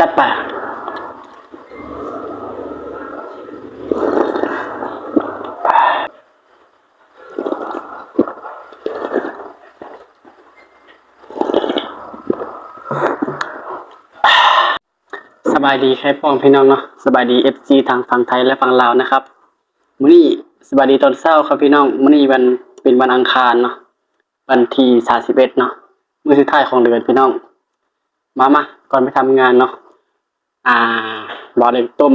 จัดไปสบายดีครับพ่องพี่น้องเนาะสบายดีเอฟซีทางฝั่งไทยและฝั่งลาวนะครับมื้อนี้สบายดีตอนเช้าครับพี่น้องมื้อนี้วันเป็นวันอังคารเนาะวันที่31เนาะมื้อสุดท้ายของเดือนพี่น้องมามาก่อนไปทำงานเนาะ อ่าบอเล็กต้ม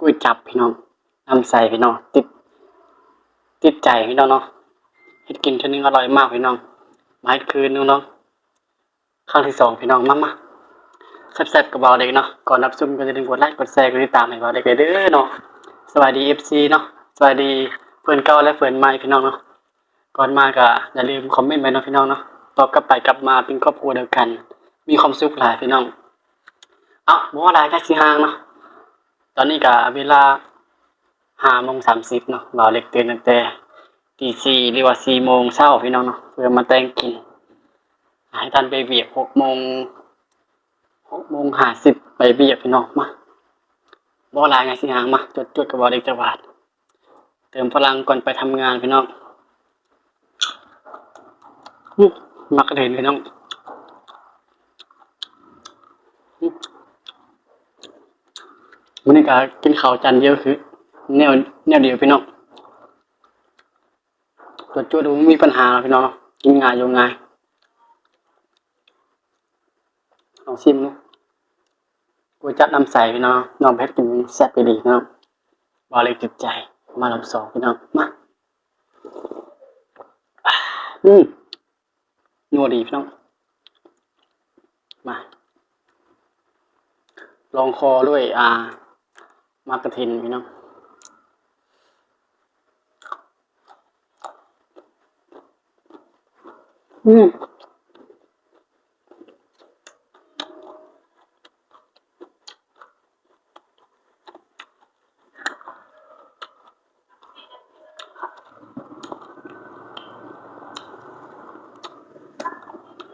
กุ้ยจับพี่น้องนำใส่พี่น้องติด ติดใจพี่น้องเนาะเฮ็ดกินเท่านึงอร่อยมากพี่น้องมาเฮ็ดคืนนึงเนาะครั้งที่สองพี่น้องมามาแซ่บๆกับบอเล็กเนาะก่อนรับชมก็อย่าลืมกดไลค์กดแชร์กดติดตามให้บอเล็กเลยเด้อเนาะสวัสดี FC เนาะสวัสดีเพื่อนเก่าและเพื่อนใหม่พี่น้องเนาะก่อนมาก็อย่าลืมคอมเมนต์ไว้เนาะพี่น้องเนาะตอบกลับไปกลับมาเป็นครอบครัวเดียวกัน มีความสุขหลายพี่น้อง เอ้าบ่ว่าหลายแค่สิห่างเนาะตอนนี้ก็เวลาห้าโมงสามสิบเนาะบ่าวเล็กตื่นตั้งแต่ตีสี่หรือว่าสี่โมงเช้าพี่น้องเนาะเพื่อมาแต่งกินให้ทันไปเบียกหกโมงหกโมงห้าสิบไปเบียกพี่น้องมาบ่ว่าหลายไงสิห่างมาจุดจุดกับบ่เล็กจังหวัดเติมพลังก่อนไปทำงานพี่น้องมักกระเด็นพี่น้อง วันนี้ก็กินข้าวจานเดียวคือ แนวแนวเดียวพี่น้องตัวจุดดูมีปัญหาพี่น้องกินง่ายอยู่ง่ายลองชิมดูกูจัดน้ำใสพี่น้องน้องเพชรกินแซ่บไปดีพี่น้องบอเลยติดใจ มาลำสองพี่น้องมาอืมนัวดีพี่น้องมาลองคอด้วยอ่า มากระทินพี่น้องอืม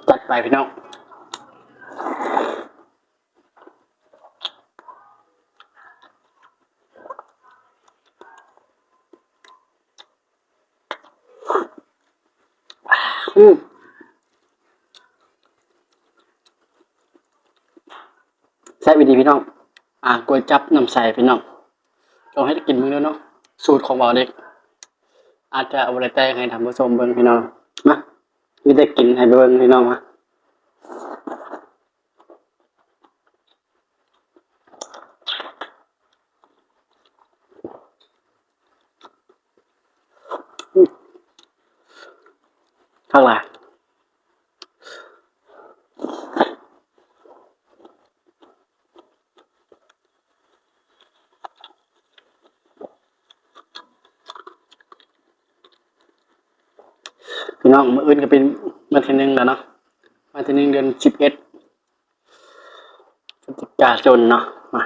จัดไปพี่น้อง อืมใส่วิดีพี่น้อง อ่ากวยจับน้ำใส่พี่น้องลองให้กินมึงด้วยเนาะ สูตรของเบาเด็ก อาจจะเอาอะไรแต่งให้ทำผสมเบิ้งพี่น้อง มามีแต่กินให้เบิ้งพี่น้องมาอืม ข้างลังพี่น้องมื่ออื่นก็เป็นวันที่หนึ่งแล้วเนาะวันที่หนึ่งเดือนสิบเอ็ดพฤศจิกายนเนาะมา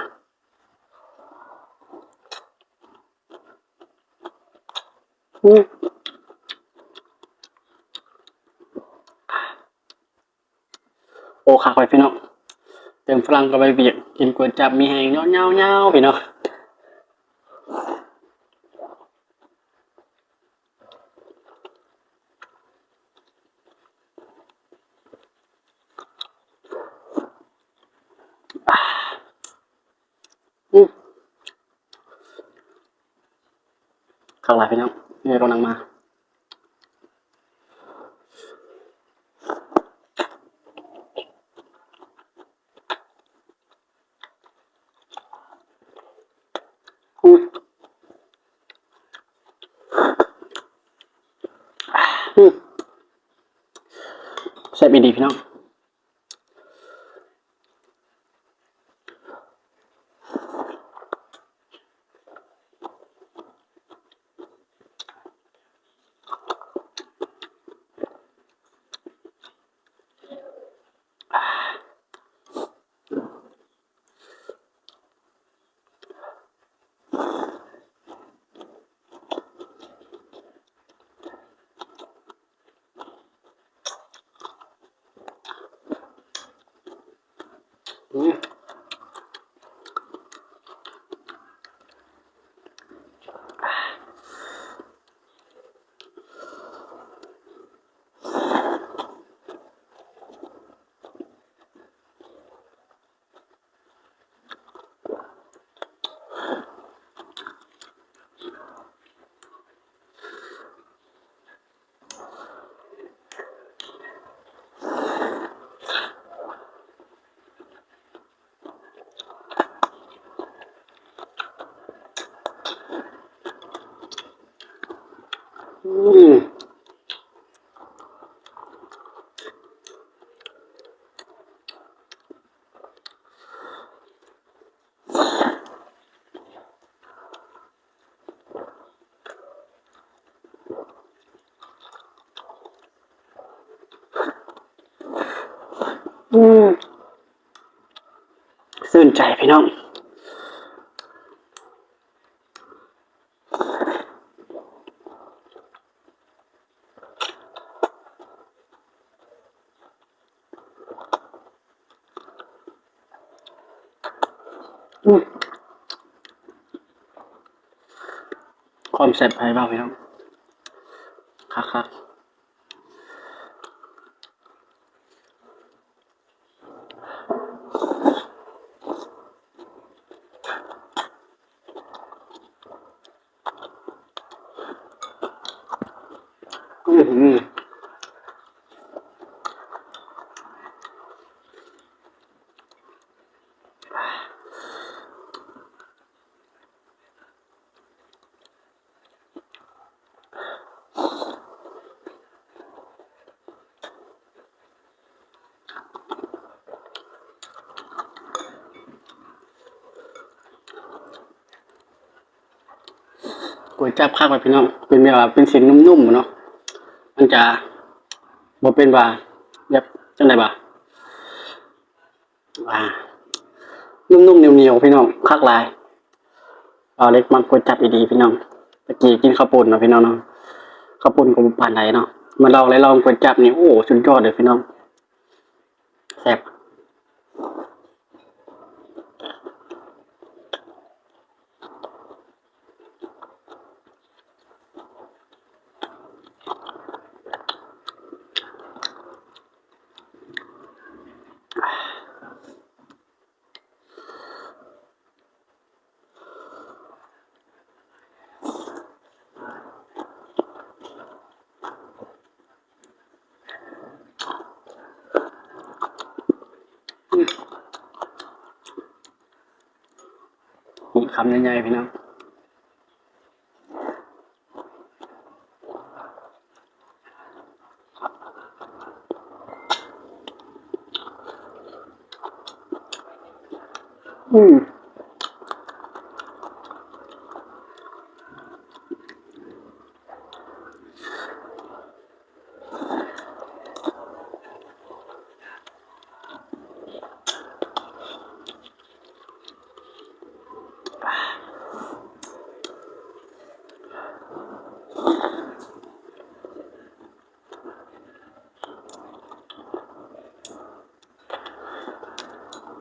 อืม โอ้ขาไปพี่น้องเติมฝรั่งก็ไปเบียกกินก๋วยจับมีแหงเงาเงาเงาพี่น้องข้างหลังพี่น้องนี่กำลังมา อืมอืม แซ่บอีดีพี่น้อง ซื่นใจพี่น้องอืมความแซ่บไปบ้างพี่น้องคักคักอือหือ ก๋วยจับคักไปพี่น้องเป็นแบบว่าเป็นเสียงนุ่มๆเนาะมันจะบ่เป็นว่าแบบจังไดบ่าอ่านุ่มๆเหนียวๆพี่น้องคักหลายเอาเล็กมันก๋วยจับดีๆพี่น้องตะกี้กินข้าวปุ้นเนาะพี่น้องเนาะข้าวปุ้นกับปานใดเนาะมาลองเลยลองก๋วยจับนี่โอ้สุดยอดเลยพี่น้องแซ่บ นี่ คำใหญ่ๆพี่น้องอืม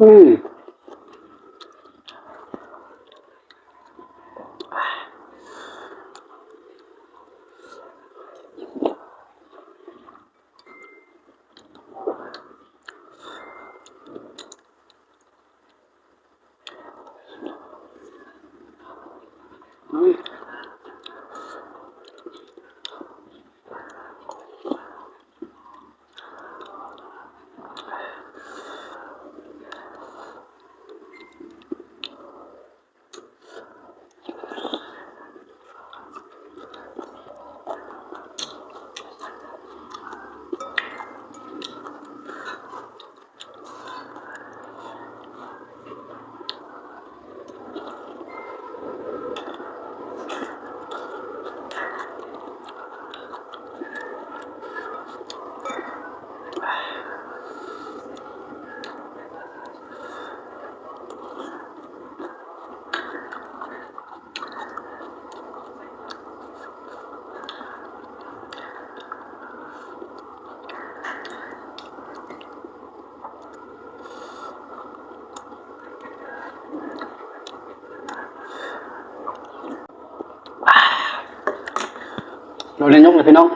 อืม เราเล่นยกเลยพี่น้อง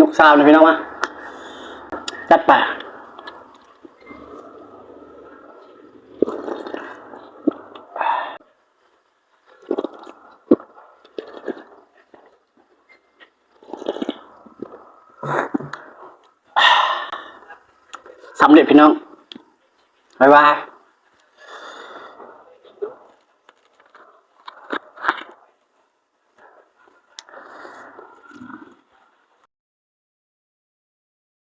ยกซาวเลยพี่น้องมาจัดไปสำเร็จพี่น้องบ๊ายบาย